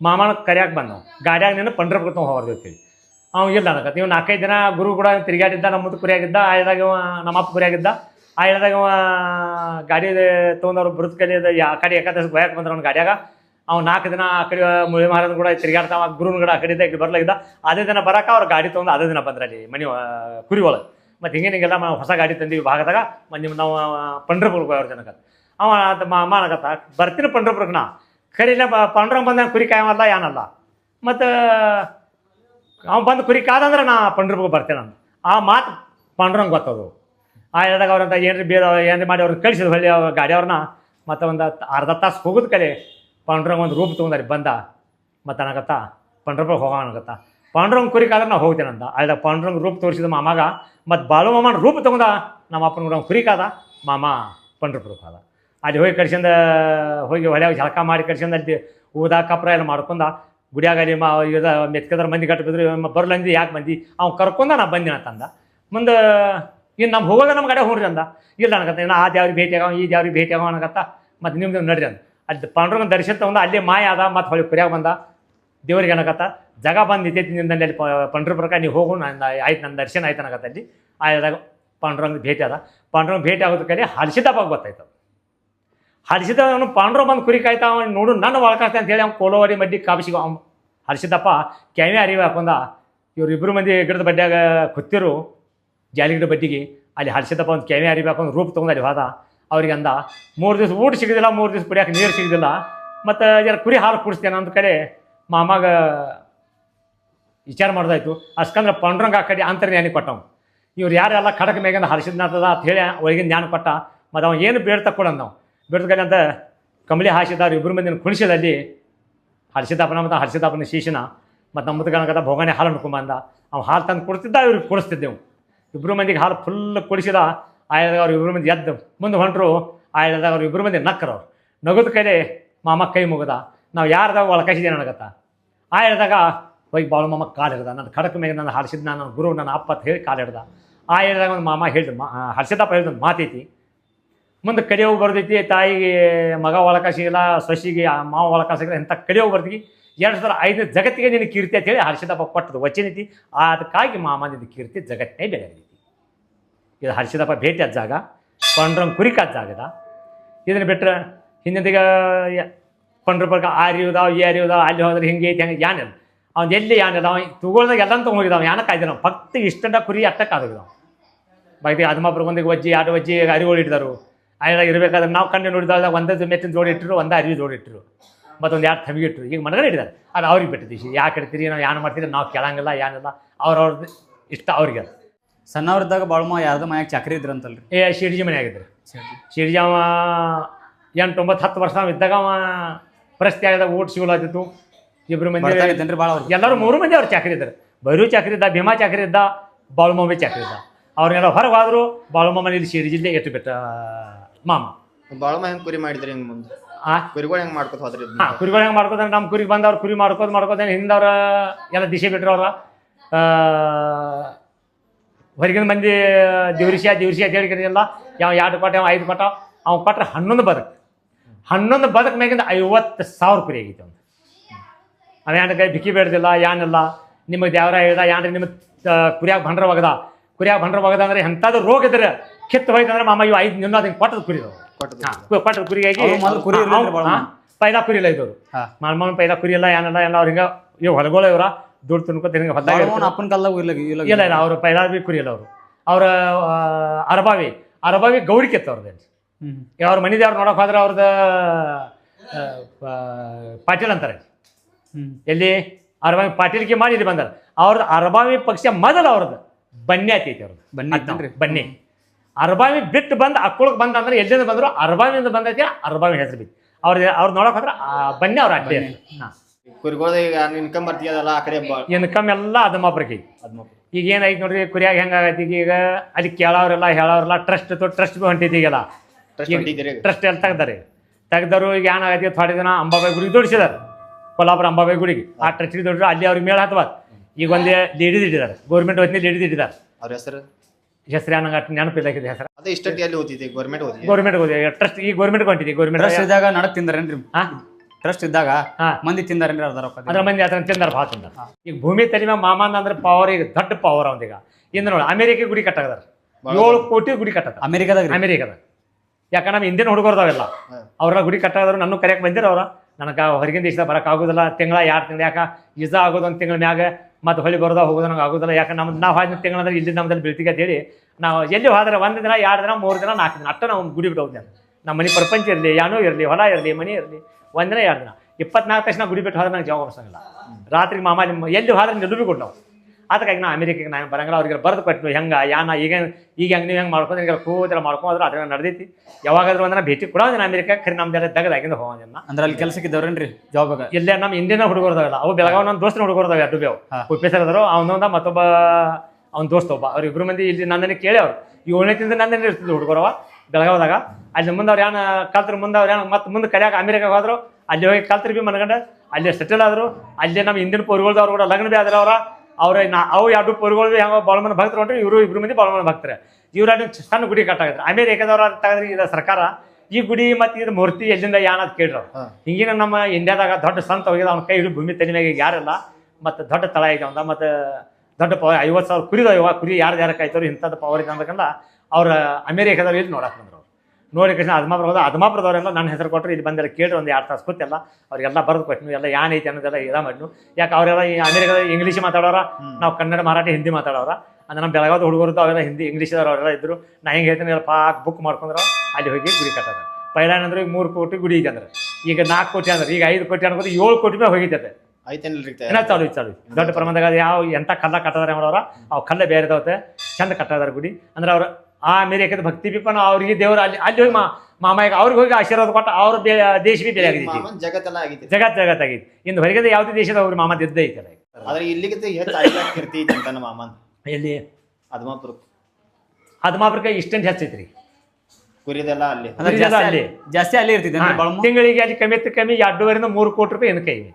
ಮಾಮನ ಕರಿಯಾಕ ಬಂದವು ಗಾಡ್ಯಾಗ ನೀನು ಪಂಡ್ರಪ್ಪ ತೊಗೊಂಡು ಹೋಗ್ದು ಅಂತೇಳಿ ಅವ ಇಲ್ಲ ಅನ್ನಕತ್ತ ಇವ್ ನಾಲ್ಕೈದು ದಿನ ಗುರು ಕೂಡ ತಿರುಗಾಡಿದ್ದ, ನಮ್ಮ ಮುಂದೆ ಕುರಿಯಾಗಿದ್ದ ಆಯ್ದಾಗ ನಮ್ಮ ಅಪ್ಪ ಕುರಿಯಾಗಿದ್ದ ಆಯ್ದಾಗ ಇವ ಗಾಡಿ ತೊಗೊಂಡವ್ರು ಬೃತ್ ಕಲಿಯದ ಯಾ ಕಡೆ ಯಾಕಂದ್ರೆ ಗೋಯಕ್ಕೆ ಬಂದ್ರೆ ಅವ್ನ ಗಾಡ್ಯಾಗ. ಅವ್ ನಾಲ್ಕು ದಿನ ಆ ಕಡೆ ಮುಳಿ ಮಹಾರಾಜ್ ಕೂಡ ತಿರುಗಾಡ್ತಾವ ಗುರುನ ಕೂಡ ಆ ಕಡೆ ಈ ಕಡೆ ಬರ್ಲಾಗಿದ್ದ ಅದೇ ದಿನ ಬರಕ ಅವ್ರ ಗಾಡಿ ತೊಗೊಂಡು ಅದೇ ದಿನ ಬಂದ್ರಲ್ಲಿ ಮನೆ ಕುರಿ ಒಳಗೆ ಮತ್ತು ಹಿಂಗೆ ಹಿಂಗೆಲ್ಲ ಮ- ಹೊಸ ಗಾಡಿ ತಂದೀವಿ ಭಾಗದಾಗ, ಮತ್ತು ನಿಮ್ಮ ನಾವು ಪಂಡ್ರಪುರಕ್ಕೆ ಅವ್ರ ಜನಕ್ಕೆ. ಅವ ಮಾಡಕತ್ತ ಬರ್ತೀನಿ ಪಂಡ್ರಪುರಕ್ಕೆ ನಾ ಖರೀನ ಪಂಡ್ರಂಗ್ ಬಂದ ಕುರಿ ಕಾಯವಲ್ಲ ಏನಲ್ಲ ಮತ್ತು, ಅವ್ನು ಬಂದು ಕುರಿ ಕಾದಂದ್ರೆ ನಾ ಪಂಡ್ರಪುರಕ್ಕೆ ಬರ್ತೇನೆ ಅಂತ ಆ ಮಾತು ಪಂಡ್ರಂಗೆ ಗೊತ್ತದು. ಆ ಹೇಳಿದಾಗ ಅವ್ರಂತ ಏನ್ರಿ ಬೇರೆ ಏನ್ರಿ ಮಾಡಿ ಅವ್ರಿಗೆ ಕಳಿಸಿದ್ರು ಹೊಳ್ಳಿ ಗಾಡಿ ಗಾಡಿಯವ್ರನ್ನ ಮತ್ತು ಒಂದು ಅರ್ಧ ತಾಸು ಹೋಗೋದ್ ಕಲೆ. ಪಾಂಡ್ರಂಗ್ ಒಂದು ರೂಪ ತೊಗೊಂಡಾರಿ, ಬಂದ. ಮತ್ತು ಅನ್ನಕತ್ತ ಪಂಡ್ರಪುರಕ್ಕೆ ಹೋಗೋಣ ಅನ್ನಕತ್ತ ಪಾಂಡ್ರಂಗ್ ಕುರಿ ಕಾದ್ರೆ ನಾ ಹೋಗ್ತೇನೆ ಅಂತ ಅಲ್ಲ ಪಾಂಡುರಂಗ ರೂಪ ತೋರಿಸಿದ ಮಾಮಾಗ ಮತ್ತು ಬಾಳು ಮಾಮನ ರೂಪ ತೊಗೊಂಡ ನಮ್ಮ ಅಪ್ಪನ ಕೂಡ ಕುರಿ ಕಾದ. ಮಾಮ ಪಂಡ್ರಪುರಕ್ಕೆ ಹೋದ. ಅಲ್ಲಿ ಹೋಗಿ ಕಡ್ಸಿಂದ ಹೋಗಿ ಹೊಲೆ ಜಳಕ ಮಾಡಿ ಕಡ್ಸಿಂದ ಅಲ್ಲಿ ಊದ ಕಪ್ರ ಎಲ್ಲ ಮಾಡ್ಕೊಂಡ. ಗುಡಿಯಾಗ ಅಲ್ಲಿ ಮಾ, ಇದ ಮೆತ್ಕದ್ರ ಮಂದಿ ಕಟ್ಟಬಿದ್ರು ಬರ್ಲಂದಿ ಯಾಕೆ ಮಂದಿ ಅವ್ನು ಕರ್ಕೊಂಡ ನಾ ಬಂದಿನ ತಂದ ಮುಂದೆ ಇನ್ನು ನಮ್ಮ ಹೋಗೋದ ನಮ್ಮ ಕಡೆ ಹೋಗ್ರಿ ಅಂದ. ಇಲ್ಲ ಅನ್ಕತ್ತ ಇನ್ನು ಆ ದೇವ್ರಿಗೆ ಭೇಟಿ ಆಗೋ ಈ ದೇವ್ರಿಗೆ ಭೇಟಿ ಆಗೋ ಅನ್ಕತ್ತ ಮತ್ತು ನಿಮ್ದು ನಡ್ರಿ ಅಂದ. ಅಲ್ಲಿ ಪಾಂಡ್ರಂಗನ ದರ್ಶನ ತಗೊಂಡು ಅಲ್ಲೇ ಮಾಯ ಅದ, ಮತ್ತು ಹೊಳಿ ಕುರಿಯಾಗ ಬಂದ. ದೇವ್ರಿಗೆ ಏನಕತ್ತ ಜಗ ಬಂದು ನಿಂತೈತಿ ನಿಂದಲ್ಲಿ ಅಲ್ಲಿ ಪ್ರಕಾರ ನೀವು ಹೋಗು ನನ್ನ ಆಯ್ತು ನನ್ನ ದರ್ಶನ ಆಯ್ತು ಅನ್ನಕತ್ತ ಅಲ್ಲಿ. ಆದಾಗ ಪಾಂಡ್ರಂಗ ಭೇಟಿ ಅದ. ಪಾಂಡ್ರಂಗ ಭೇಟಿ ಆಗೋದ ಕಡೆ ಗೊತ್ತಾಯ್ತು ಹರ್ಷಿದ ಅವನು ಪಾಂಡ್ರ ಬಂದು ಕುರಿ ಕಾಯ್ತಾ ಅವನು ನೋಡು, ನನ್ನ ಒಳಕಾಸ್ತೆ ಅಂತ ಹೇಳಿ ಅವ್ನು ಕೋಲೋವರಿ ಮಡ್ಡಿ ಕಾಪಿಸಿಗ ಅವ್ನು ಹರ್ಷಿದಪ್ಪ ಕ್ಯಾಮೆ ಅರಿವೆ ಇವ್ರು ಇಬ್ಬರು ಮಂದಿ ಗಿಡದ ಬಡ್ಡ್ಯಾಗ ಕೂತಿರು, ಜಾಲಿ ಗಿಡ ಬಡ್ಡಿಗೆ. ಅಲ್ಲಿ ಹರ್ಷಿದಪ್ಪ ಒಂದು ಕ್ಯಾಮೆ ಅರಿವೆ ಹಾಕೊಂಡು ರೂಪ ತೊಗೊಂಡು ಅಲ್ಲಿ ಹೋದ. ಅವ್ರಿಗೆ ಅಂದ ಮೂರು ದಿವಸ ಊಟ ಸಿಗೋದಿಲ್ಲ, ಮೂರು ದಿವಸ ಕುಡಿಯೋಕೆ ನೀರು ಸಿಗೋದಿಲ್ಲ, ಮತ್ತು ಜರ ಕುರಿ ಹಾಲು ಕುಡಿಸ್ತೇನೆ ಅಂತ ಕಡೆ ಮಾಮಾಗ ವಿಚಾರ ಮಾಡ್ದಾಯ್ತು. ಅಸ್ಕಂದ್ರೆ ಪಂಡ್ರಂಗ ಕಡೆ ಅಂತರ್ಜ್ಞಾನಿ ಕೊಟ್ಟವು ಇವ್ರು ಯಾರೆಲ್ಲ ಖಡಕ್ ಮೇಗಂದ ಹರ್ಷಿದ್ನಾಥದ ಅಂತ ಹೇಳಿ ಒಳಗಿನ ಜ್ಞಾನ ಕೊಟ್ಟ. ಮತ್ತು ಅವ ಏನು ಬೇಡ ತಕ್ಕೊಡಂದ ನಾವು ಬೇಡ್ದಕಡೆ ಅಂತ ಕಂಬಳಿ ಹಾಸಿದಾರು ಇಬ್ಬರು ಮಂದಿನ ಕುಣಿಸಿದಲ್ಲಿ ಹರಿಸಿದಪ್ಪನ ಮತ್ತು ಹರಿಸಿದಪ್ಪನ ಶೀಶನ ಮತ್ತು ನಮ್ಮ ಕನಕದ ಭೋಗನೆ ಹಾಲು ಹುಡ್ಕೊಂಬಂದ ಅವ್ನು ಹಾಲು ತಂದು ಕೊಡ್ತಿದ್ದ, ಇವ್ರಿಗೆ ಕುಡಿಸ್ತಿದ್ದೆವು. ಇಬ್ಬರು ಮಂದಿಗೆ ಹಾಲು ಫುಲ್ ಕುಡಿಸಿದ ಆಯ್ದಾಗ ಅವ್ರು ಇಬ್ಬರು ಮಂದಿ ಎದ್ದು ಮುಂದೆ ಹೊಂಟರು, ಆಯ್ದಾಗ ಅವ್ರು ಇಬ್ಬರು ಮಂದಿ ನಕ್ಕರು ಅವ್ರು ನಗದ ಕೈಲಿ ಮಾಮ ಕೈ ಮುಗದ. ನಾವು ಯಾರ್ದಾಗ ಒಳಕಾಯಿಸಿದೆ ನನಗತ್ತ ಆ ಹೇಳಿದಾಗ ಹೋಗಿ ಬಾಳು ಮಾಮ, ಕಾಲು ಹಿಡ್ದ. ನನ್ನ ಖಡಕ್ ಮೇಲೆ ನನ್ನ ಹರ್ಷಿದ್ ನನ್ನ ಗುರು, ನನ್ನ ಅಪ್ಪ ಅಂತ ಹೇಳಿ ಕಾಲು ಹಿಡ್ದ. ಆ ಹೇಳಿದಾಗ ಒಂದು ಮಾಮ ಹೇಳಿದ, ಮಾ ಹರ್ಷದಪ್ಪ ಹೇಳಿದ ಮಾತೈತಿ. ಮುಂದೆ ಕಡಿಯೋವು ಬರ್ತೈತಿ ತಾಯಿಗೆ ಮಗ ಒಳಕ ಸಿಗಲ್ಲ ಸೊಸಿಗೆ ಮಾವ ಒಳಕ ಸಿಗಲ್ಲ ಇಂಥ ಕಡಿಯೋವು ಬರ್ತೀವಿ ಎರಡು ಸಾವಿರ ಐದು ಜಗತ್ತಿಗೆ ನಿನ್ನ ಕೀರ್ತಿ ಅಂತ ಹೇಳಿ ಹರ್ಷದಪ್ಪ ಕೊಟ್ಟದ್ದು ವಚನೈತಿ ಅದಕ್ಕಾಗಿ ಮಾಮನಿಂದ ಕೀರ್ತಿ ಜಗತ್ತಿನೇ ಬೆಳೆದೈತಿ. ಇದು ಹರ್ಷದಪ್ಪ ಭೇಟಿ ಆದ ಜಾಗ, ಪಂಡ್ರಂಗ್ ಕುರಿಕಾದ ಜಾಗದ ಇದನ್ನು ಬಿಟ್ಟರೆ ಹಿಂದಿನ ಪಂಡ್ರಪುರಕ್ಕೆ ಆರಿಯೋದಾವ್ ಈ ಅರಿಯುದಾವ ಅಲ್ಲಿ ಹೋದ್ರೆ ಹಿಂಗೆ ಐತಿ, ಹಂಗೆ ಯಾನಿಲ್ಲ ಅವ್ನು ಎಲ್ಲಿ ಯಾನಿಲ್ಲ ಅವ ತಗೊಳ್ದಾಗ ಎಲ್ಲ ಹೋಗಿದಾವ ಯಾನ ಕಾಯ್ದೆ ನಾವು ಭಕ್ತಿ ಇಷ್ಟಂಡ ಕುರಿ ಅಟ್ಟಕ್ಕೆ ಆದೋಗಿದಾವ. ಬೈತಿ ಅದಮಾಪುರ ಒಂದಿಗೆ ಒಜ್ಜಿ, ಎರಡು ಒಜ್ಜಿ ಅರಿವುಗಳು ಇಡ್ದರು ಅದ್ರಾಗ ಇರಬೇಕಾದ್ರೆ ನಾವು ಕಣ್ಣು ನೋಡಿದಾಗ ಒಂದೇ ಮೆಚ್ಚಿನ ಜೋಡಿ ಇಟ್ಟರು, ಒಂದೇ ಅರಿವಿ ಜೋಡಿ ಇಟ್ಟರು. ಮತ್ತೊಂದು ಎರಡು ಥಮಿಗೆ ಇಟ್ಟರು ಈಗ ಮನಗಡೆ ಇಟ್ಟಿದ್ದಾರೆ ಅದು ಅವ್ರಿಗೆ ಬಿಟ್ಟಿದ್ದೀವಿ ಯಾಕೆ ಇಡ್ತೀರಿ ನಾವು ಯಾನ ಮಾಡ್ತೀರಿ, ನಾವು ಕೇಳಂಗಿಲ್ಲ ಯಾನಿಲ್ಲ ಅವ್ರವ್ರದ್ದು ಇಷ್ಟ ಅವ್ರಿಗೆ ಅದು ಭಾಳ ಮಾ ಯಾರ್ದ ಮನ್ಯಾಗ ಚಾಕ್ರಿ ಇದ್ರಂತಲ್ರಿ. ಏ ಶಿರ್ಜಿ ಮನೆ ಆಗಿದ್ರು. ಶಿರ್ಜಿ ಅವ ಎಂಟು ಒಂಬತ್ತು ಹತ್ತು ವರ್ಷ ಅವ ಇದ್ದಾಗ ಅವ ಪ್ರಸ್ತಿ ಆಗದಾಗ ಊಟ ಸಿಗಲಾತಿತ್ತು ಇಬ್ರು ಮಂದಿ ಭಾಳ ಎಲ್ಲರೂ ಮೂರು ಮಂದಿ ಅವ್ರು ಚಾಕ್ರಿ ಇದ್ದಾರೆ. ಬೈರು ಚಾಕ್ರಿ ಇದ್ದ ಭೀಮಾ ಚಾಕ್ರಿ ಇದ್ದ ಬಾಳುಮೊಮ್ಮೆ ಚಾಕ್ರಿ ಇದ್ದ. ಅವ್ರನ್ನೆಲ್ಲ ಹೊರಗೆ ಹೋದ್ರು ಬಾಳುಮೊಮ್ಮನ ಇಲ್ಲಿ ಶಿರ್ಜಿಲ್ಲೇ ಎಟ್ಟು ಬಿಟ್ಟ ಮಾಮ. ಬಾಳುಮ ಹೆಂಗೆ ಕುರಿ ಮಾಡಿದ್ರಿ ಹಿಂಗೆ ಮುಂದೆ? ಆ? ಕುರಿಗಳು ಹೆಂಗ್ ಮಾಡ್ಕೋತ ಹೋದ್ರಿ ಹಾಂ ಕುರಿಗಳು ಹೆಂಗೆ ಮಾಡ್ಕೋತಾರೆ ನಮ್ಮ ಕುರಿಗೆ ಬಂದವ್ರು ಕುರಿ ಮಾಡ್ಕೋದು ಹಿಂದೆ ಹಿಂದವ್ರ ಎಲ್ಲ ದಿಶೆ ಬಿಟ್ರು ಅವ್ರ. ಹೊರಗಿನ ಮಂದಿ ದಿವ್ರಿಸಿಯ ದಿವ್ರಿಸಿ ಅಂತ ಯಾವ ಎರಡು ಕೊಟ್ಟ ಯಾವ ಐದು ಕೊಟ್ಟ ಅವ್ನು ಕೊಟ್ರೆ ಹನ್ನೊಂದು ಬದುಕು. ಹನ್ನೊಂದು ಬದುಕು ಮ್ಯಾಗಿಂದ ಐವತ್ತು ಸಾವಿರ ಕುರಿ ಆಗೈತೆ ಅವ್ನು ಅವೇನು ಕೈ ಬಿಕ್ಕಿ ಬೇಡ್ದಿಲ್ಲ ಏನಿಲ್ಲ ನಿಮಗೆ ದೇವರ ಹೇಳ್ದ ಯಾನ್ರಿ ನಿಮ್ಮ ಕುರಿಯಾಗ ಭಂಡ್ರ ಒಗದ. ಕುರಿಯಾಗ ಭಂಡ್ರ ಒಗದ ಅಂದ್ರೆ ಎಂಥದ್ದು ರೋಗ ಇದ್ರೆ ಕಿತ್ತು ಹೋಯ್ತಂದ್ರೆ ಮಾಮ ಇವು ಐದು ನಿನ್ನ ಅದಕ್ಕೆ ಕೊಟ್ಟದ ಕುರಿ. ಕೊಟ್ಟದ ಕುರಿಗಾಗಿ ಕುರಿ? ಪೈಲಾ ಕುರಿ ಇಲ್ಲ ಇದ್ದವ್ರು. ಮಾಮ ಪೈಲಾ ಕುರಿ ಇಲ್ಲ ಏನಿಲ್ಲ ಎಲ್ಲ ಅವ್ರಿಗೆ ಹಿಂಗ ಇವ್ ಹೊಲಗೋಳ ಇವ್ರ. ದುಡ್ಡು ತಿನ್ಕೋತ ಹಿಂಗ ಹೊಲ್ದಾಗ ಅಪ್ಪನ ಕಾಲದಾಗ ಇಲ್ಲ ಇಲ್ಲ ಇಲ್ಲ. ಅವ್ರು ಪೈಲಾ ಬಿ ಕುರಿ ಇಲ್ಲ ಅವರು ಅವ್ರ ಆ, ಅರಬಾವಿ ಅರಬಾವಿ ಗೌರಿ ಕೆತ್ತ ಅವ್ರದ್ದು ಹ್ಮ್. ಅವ್ರ ಮನೆದ ದೇವ್ರು ನೋಡಕ್ ಹೋದ್ರೆ ಅವ್ರದ ಆ, ಪ- ಪಾಟೀಲ್ ಅಂತಾರೆ. ಹ್ಮ್. ಎಲ್ಲಿ? ಅರಬಾವಿ ಪಾಟೀಲ್ಗೆ ಮಾಡಿ ಇಲ್ಲಿ ಬಂದಾರ. ಅವ್ರದ್ದು ಅರಬಾವಿ ಪಕ್ಷ ಮೊದಲು ಅವ್ರದ್ದು ಬನ್ನಿ ಐತೈತಿ ಅವ್ರದ್ದು ಬನ್ನಿ ಐತೇನ್ರಿ? ಬನ್ನಿ. ಅರಬಾವಿ ಬಿಟ್ಟು ಬಂದು ಅಕ್ಕಳಕ್ಕೆ ಬಂದ ಅಂದ್ರೆ ಎಲ್ಲಿಂದ ಬಂದ್ರು? ಅರಬಾವಿಯಿಂದ ಬಂದೈತಿ ಅರಬಾವಿ ಹೆಸರು ಬಿತ್ತು ಅವ್ರ ಅವ್ರು ನೋಡಕ್ ಹೋದ್ರೆ ಆ ಬನ್ನಿ ಅವ್ರ ಅಡ್ಡಿ ಹಾಂ. ಕುರಿಗಳು ಈಗ ಇನ್ಕಮ್ ಬರ್ತೀಯದಲ್ಲ ಆ ಕಡೆ ಬಾ- ಇನ್ಕಮ್ ಎಲ್ಲ ಅದಮಾಪ್ರಕ್ಕೆ. ಈಗ ಏನಾಯ್ತು ನೋಡ್ರಿ ಕುರಿಯಾಗ ಹೆಂಗಾಗೈತಿ ಈಗ ಈಗ? ಅಲ್ಲಿ ಕೇಳೋರೆಲ್ಲ ಹೇಳೋರೆಲ್ಲ ಟ್ರಸ್ಟ್ ಟ್ರಸ್ಟ್ ಹೊಂಟೈತಿ ಈಗೆಲ್ಲ. Trust ಈಗ? ಟ್ರಸ್ಟ್ ಎಲ್ಲ ತೆಗ್ದಾರೆ? ತೆಗ್ದರು ಈಗ ಏನಾಗೈತಿ ಥೋಡೆ ದಿನ ಅಂಬಾಬಾಯಿ ಗುಡಿಗೆ ದುಡಿಸಿದಾರೆ. ಕೊಲ್ಲಾಪುರ ಅಂಬಾಬಾಯಿ ಗುಡಿಗೆ. ಆ ಟ್ರಸ್ಟಿಗೆ ದುಡ್ಡು ಅಲ್ಲಿ ಅವ್ರಿಗೆ ಮೇಳ ಹತ್ತವ ಈಗ ಒಂದೇ ಲೇಡಿ ಇಟ್ಟಿದ್ದಾರೆ ಗೌರ್ಮೆಂಟ್ ವತಿಯಿಂದ ಲೇಡಿ ಇಟ್ಟಿದ್ದಾರೆ ಅವ್ರ ಹೆಸರು? ಹೆಸರು ಏನಂಗ ನೆನಪಿಲ್ಲ ಹೆಸರು. ಅದೇ ಇಷ್ಟಕ್ಕೆ ಎಲ್ಲಿ ಓದಿದ್ದೆ ಗೌರ್ಮೆಂಟ್ ಓದಿದ್ದೆ ಗೌರ್ಮೆಂಟ್ ಹೋಗಿ ಟ್ರಸ್ಟ್ ಈಗ ಗೌರ್ಮೆಂಟ್ ಹೊಂಟಿದೆ ಗೌರ್ಮೆಂಟ್ ಇದ್ದಾಗ ನಡ ತಿಂದಾರೇನ್ರಿ? ಹಾ? ಟ್ರಸ್ಟ್ ಇದ್ದಾಗ ಹಾ. ಮಂದಿ ತಿಂದಾರೇನ್ರಿ ಅರ್ಧ ರೊಕ್ಕ ಅದ್ರ ಮಂದಿ ಅದನ್ನ ತಿಂದಾರ ಭಾಳ ತಿಂದಾರ. ಈಗ ಭೂಮಿ ತಲೆ ಮಾಮನ್ ಅಂದ್ರೆ ಪವರ್ ಈಗ ದೊಡ್ಡ ಪವರ್ ಅವಂದೀಗ ಇಂದ ನೋಡಿ ಅಮೆರಿಕ ಗುಡಿ ಕಟ್ಟಾಗದಾರ ಏಳು ಕೋಟಿ ಗುಡಿ ಕಟ್ಟದ ಅಮೆರಿಕದಾಗ ಅಮೆರಿಕದ ಅಮೇರಿಕದ. ಯಾಕಂದ್ರೆ ನಮ್ಮ ಇಂಡಿಯನ್ ಹುಡುಗರ್ದಾವೆಲ್ಲ ಹಾ. ಅವ್ರ ಗುಡಿ ಕಟ್ಟಾದ್ರು ನನ್ನ ಕರೆಯಕ್ಕೆ ಬಂದಿರ ಅವ್ರ. ನನಗ ಹೊರಗಿನ ದೇಶದ ಬರಕ್ಕೆ ಆಗೋದಿಲ್ಲ ತಿಂಗಳ ಎರಡು ತಿಂಗಳು ಯಾಕೆ? ಇಜಾ ಆಗೋದು ಒಂದು ತಿಂಗಳ ಮ್ಯಾಗ ಮತ್ತೆ ಹೊಳಿ ಬರೋದ ಹೋಗೋದು ನಂಗೆ ಆಗೋದಿಲ್ಲ. ಯಾಕೆ ನಮ್ಮ ನಾವು ಹಾದಿನ ತಿಂಗಳಂದ್ರೆ ಇಲ್ಲಿ ನಮ್ದಲ್ಲಿ ಬೀಳ್ತಿಗೆ ಅಂತೇಳಿ ನಾವು ಎಲ್ಲಿ ಹೋದ್ರೆ ಒಂದು ದಿನ ಎರಡು ದಿನ ಮೂರು ದಿನ ನಾಲ್ಕು ದಿನ ಅಟ್ಟ ನಾವು ಗುಡಿ ಬಿಟ್ಟು ಹೋಗ್ತೇವೆ ನಮ್ಮ ಮನೆ ಪ್ರಪಂಚ ಇರಲಿ ಯಾನೋ ಇರಲಿ ಹೊಲ ಇರಲಿ ಮನೆ ಇರಲಿ ಒಂದಿನ ಎರಡು ದಿನ ಇಪ್ಪತ್ನಾಲ್ಕು ತಕ್ಷಣ ಗುಡಿ ಬಿಟ್ಟು ಹೋದ್ರೆ ನಂಗೆ ಜಾಬ್ ಬರ್ಸಂಗಿಲ್ಲ ರಾತ್ರಿ ಮಾಮ ನಿಮ್ಮ ಎಲ್ಲಿ ಹೋದ್ರೆ ನಿಲ್ಲುಬಿ ನಾವು ಅದಕ್ಕಾಗಿ ನಾ ಅಮೆರಿಕಕ್ಕೆ ನಾನು ಬರಂಗಿಲ್ಲ ಅವ್ರಿಗೆ ಬರೆದು ಕೊಟ್ಟು ಹೆಂಗೆ ಯಾನ ಈಗ ಈಗ ಹೆಂಗೆ ನೀವು ಹೆಂಗೆ ಮಾಡ್ಕೊಂಡು ಹಿಂಗೆ ಕೂದಲ ಮಾಡ್ಕೊಂಡ್ರೆ ಅದನ್ನ ನಡೆದೈತಿ. ಯಾವಾಗಾದ್ರೂ ಒಂದಿನ ಭೇಟಿ ನಾನು ಅಮೆರಿಕ ಖರಿ ನಮ್ದೆಲ್ಲ ತೆಗೆದಾಗಿಂದ ಹೋಗೋದಿಲ್ಲ ಅಂದ್ರೆ ಅಲ್ಲಿ ಕೆಲಸಕ್ಕೆ ಇದ್ದವ್ರೇನ್ರಿ ಜಾಬ್ ಇಲ್ಲೇ ನಮ್ಮ ಇಂಡಿಯನ್ ಹುಡುಗರ್ದಾವಲ್ಲ ಅವು ಬೆಳಗಾವ್ ನಮ್ಮ ದೋಸ್ತನ ಹುಡುಗರ್ದಾವೆ ಅಡ್ಡು ಬೇವು. ಉಪ್ಪೇಸರ್ ಅದಾರು ಅವನೊಂದ ಮತ್ತೊಬ್ಬ ಅವ್ನ ದೋಸ್ತ ಒಬ್ಬ. ಅವ್ರ ಇಬ್ರು ಮಂದಿ ಇಲ್ಲಿ ನನ್ನನ್ನು ಕೇಳಿ ಅವ್ರು. ಏಳನೇ ತಿಂದ ನನ್ನೇ ಇರ್ತಿದ್ದು ಹುಡುಗರವ ಬೆಳಗಾವ್ದಾಗ. ಅಲ್ಲಿ ಮುಂದೆ ಅವ್ರು ಏನು ಕಲ್ತ್ರ ಮುಂದೆ ಅವ್ರು ಏನು ಮತ್ತೆ ಮುಂದೆ ಕಲಿಯಾಕ ಅಮೆರಿಕಾಗ ಹೋದ್ರು. ಅಲ್ಲಿ ಹೋಗಿ ಕಲ್ತ್ರಿ ಬಿ ಮನಗಂಡ ಅಲ್ಲಿ ಸೆಟಲ್ ಆದರು. ಅಲ್ಲಿ ನಮ್ಮ ಹಿಂದಿನ ಪೌರ್ಗಳ್ದವ್ರು ಕೂಡ ಲಗ್ನ ಬಿ ಆದ್ರೆ ಅವ್ರ. ಅವ್ರ ನಾ ಅವು ಎರಡು ಪೊರ್ಗಳು ಬಿ ಹೆಂಗೋ ಬಾಳ ಮಂದಿ ಭಕ್ತರು ಹೊಂಟ್ರಿ. ಇವರು ಇಬ್ರು ಮಂದಿ ಬಾಳ ಮಂದಿ ಭಕ್ತರೆ. ಇವ್ರು ಸಣ್ಣ ಗುಡಿ ಕಟ್ಟಾಗಿದ್ರು ಅಮೇರಿಕಾದವ್ರು ತಗದ್ರಿ ಇದು ಸರ್ಕಾರ ಈ ಗುಡಿ ಮತ್ತು ಇದ್ರ ಮೂರ್ತಿ ಎಲ್ಲಿಂದ ಏನಾದ್ ಕೇಳ್ರು. ಹಿಂಗಿನ ನಮ್ಮ ಇಂಡಿಯಾದಾಗ ದೊಡ್ಡ ಸಂತ ಹೋಗಿದ ಅವ್ನ ಕೈ ಹಿಡಿದು ಭೂಮಿ ತಲೆ ಯಾರಲ್ಲ. ಮತ್ತು ದೊಡ್ಡ ತಳ ಐತೆ ಅವಂದ ಮತ್ತು ದೊಡ್ಡ ಪವರ್ ಐವತ್ತು ಸಾವಿರ ಕುರಿದ ಇವಾಗ ಕುರಿ ಯಾರು ಯಾರು ಕಾಯ್ತವ್ರು ಇಂಥದ್ದು ಪವರ್ ಇದೆ ಅವ್ರ ಅಮೇರಿಕಾದವ್ರು ಇಲ್ಲಿ ನೋಡಕ್ಕೆ ಬಂದ್ರು ಅವ್ರು. ನೋಡಿ ಕೃಷ್ಣ ಅದ್ಮಾಪುರ ಹೋದ ಅದ್ಮಾಪುರದವರೆಲ್ಲ ನನ್ನ ಹೆಸರು ಕೊಟ್ಟರು ಇಲ್ಲಿ ಬಂದೆಲ್ಲ ಕೇಳ್ರಿ ಒಂದು ಎರಡು ತಾಸು ಕೂತೆಲ್ಲ. ಅವ್ರಿಗೆಲ್ಲ ಬರೆದು ಕೊಟ್ಟು ಎಲ್ಲ ಏನೈತೆ ಐತೆ ಅನ್ನೋದೆಲ್ಲ ಇದ ಮಾಡ್ನು ಯಾಕೆ ಅವರೆಲ್ಲ ಈ ಅಮೇರಿಕಾದ ಇಂಗ್ಲೀಷ್ ಮಾತಾಡೋರ? ನಾವು ಕನ್ನಡ ಮರಾಠಿ ಹಿಂದಿ ಮಾತಾಡೋರ. ಅಂದ್ರೆ ನಮ್ಮ ಬೆಳಗಾವದ ಹುಡುಗರು ಅವೆಲ್ಲ ಹಿಂದಿ ಇಂಗ್ಲೀಷದವ್ರು ಅವರೆಲ್ಲ ಇದ್ದರು ನಾ ಹೆಂಗೆ ಹೇಳ್ತೀನಿ ಎಲ್ಲ ಪಾಕ್ ಬುಕ್ ಮಾಡ್ಕೊಂಡ್ರೆ ಅಲ್ಲಿ ಹೋಗಿ ಗುಡಿ ಕಟ್ಟದ. ಪೈಲಾನ್ ಅಂದ್ರೆ ಈಗ ಮೂರು ಕೋಟಿ ಗುಡಿ ಇದೆ ಅಂದ್ರೆ. ಈಗ ನಾಲ್ಕು ಕೋಟಿ ಅಂದ್ರೆ ಈಗ ಐದು ಕೋಟಿ ಅನ್ಕೋದು ಏಳು ಕೋಟಿ ಮೇಲೆ ಹೋಗಿದ್ದೆ ಏನ ಚಾಲು ಚಾಲು. ದೊಡ್ಡ ಪ್ರಮಾಣದಾಗ ಯಾವ ಎಂಥ ಕಲ್ಲ ಕಟ್ಟದಾರೆ ಮಾಡೋರ ಅವು ಕಲ್ಲ ಬೇರೆ ಇದಾವತ್ತೆ ಚಂದ ಕಟ್ಟದಾರ ಗುಡಿ. ಅಂದ್ರೆ ಅವ್ರು ಆ ಯಾಕಂದ್ರೆ ಭಕ್ತಿ ಪಿಪ್ಪನ ಅವ್ರಿಗೆ ದೇವರು ಅಲ್ಲಿ ಅಲ್ಲಿ ಹೋಗಿ ಮಾ ಮಾಮಾಯಿಗ ಅವ್ರಿಗೆ ಹೋಗಿ ಆಶೀರ್ವಾದ ಕೊಟ್ಟ ಅವ್ರ ಬೇ ದೇಶ ಬಿ ಬೇರೆ ಆಗೈತಿ. ಮಾಮನ್ ಜಗತ್ತೆಲ್ಲ ಆಗಿದೆ ಜಗತ್ ಜಗತ್ತಾಗೈತಿ ಇನ್ನು ಹೊರಗಡೆ ಯಾವುದೇ ದೇಶದ ಅವ್ರ ಮಾಮ ಇದ್ದೇ ಐತಲ್ಲ ಆದ್ರೆ ಇಲ್ಲಿಗೆ ಹೆಚ್ಚು ಅಡಿಗೆ ಕೀರ್ತಿ ಅಂತ ನಮ್ಮ ಮಾಮನ್. ಎಲ್ಲಿ? ಅದ್ಮಾಪುರ ಹದಿಮಾಪುರಕ್ಕೆ ಇಷ್ಟಂತ ಹೆಚ್ಚೈತ್ರಿ ಕುರಿದೆಲ್ಲ ಅಲ್ಲಿ. ಜಾಸ್ತಿ ಅಲ್ಲಿ. ಇರ್ತಿದ್ದೆ ಜಾಸ್ತಿ ಅಲ್ಲಿ ತಿಂಗಳಿಗೆ ಅಲ್ಲಿ ಕಮ್ಮಿ ಕಮ್ಮಿ ಎರಡೂವರೆಯಿಂದ ಮೂರು ಕೋಟಿ ರೂಪಾಯಿ ಏನಕ್ಕೆ ಐತಿ